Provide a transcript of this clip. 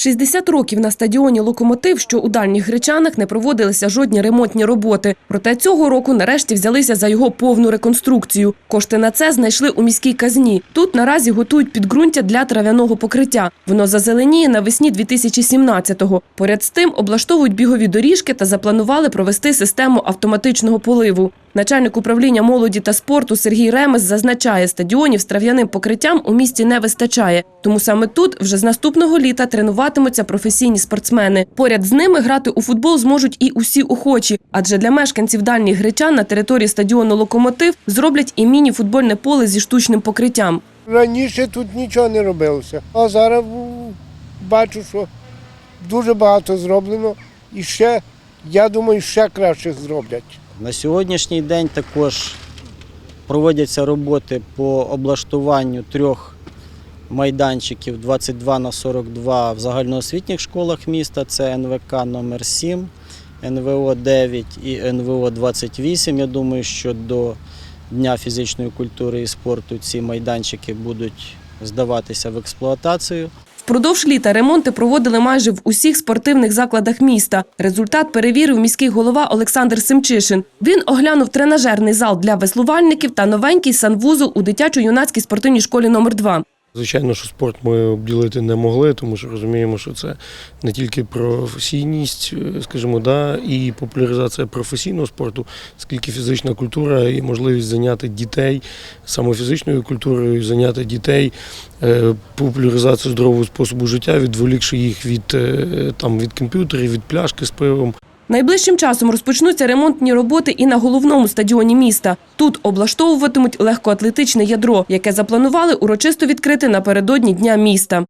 60 років на стадіоні Локомотив, що у дальніх гречанах не проводилися жодні ремонтні роботи. Проте цього року нарешті взялися за його повну реконструкцію. Кошти на це знайшли у міській казні. Тут наразі готують підґрунтя для трав'яного покриття. Воно зазеленіє навесні 2017-го. Поряд з тим облаштовують бігові доріжки та запланували провести систему автоматичного поливу. Начальник управління молоді та спорту Сергій Ремес зазначає, стадіонів з трав'яним покриттям у місті не вистачає. Тому саме тут вже з наступного літа тренуватимуться професійні спортсмени. Поряд з ними грати у футбол зможуть і усі охочі, адже для мешканців дальніх гречан на території стадіону Локомотив зроблять і міні-футбольне поле зі штучним покриттям. Раніше тут нічого не робилося, а зараз бачу, що дуже багато зроблено і ще, я думаю, ще краще зроблять. На сьогоднішній день також проводяться роботи по облаштуванню трьох майданчиків 22 на 42 в загальноосвітніх школах міста. Це НВК номер 7 НВО 9 і НВО 28. Я думаю, що до Дня фізичної культури і спорту ці майданчики будуть здаватися в експлуатацію. Впродовж літа ремонти проводили майже в усіх спортивних закладах міста. Результат перевірив міський голова Олександр Семчишин. Він оглянув тренажерний зал для веслувальників та новенький санвузол у дитячо-юнацькій спортивній школі номер 2 Звичайно, що спорт ми обділити не могли, тому що розуміємо, що це не тільки професійність, е, скажімо, да, і популяризація професійного спорту, скільки фізична культура і можливість зайняти дітей саме фізичною культурою, зайняти дітей е, популяризацію здорового способу життя, відволікши їх від, е, там, від комп'ютерів, від пляшки з пивом. Найближчим часом розпочнуться ремонтні роботи і на головному стадіоні міста. Тут облаштовуватимуть легкоатлетичне ядро, яке запланували урочисто відкрити напередодні Дня міста.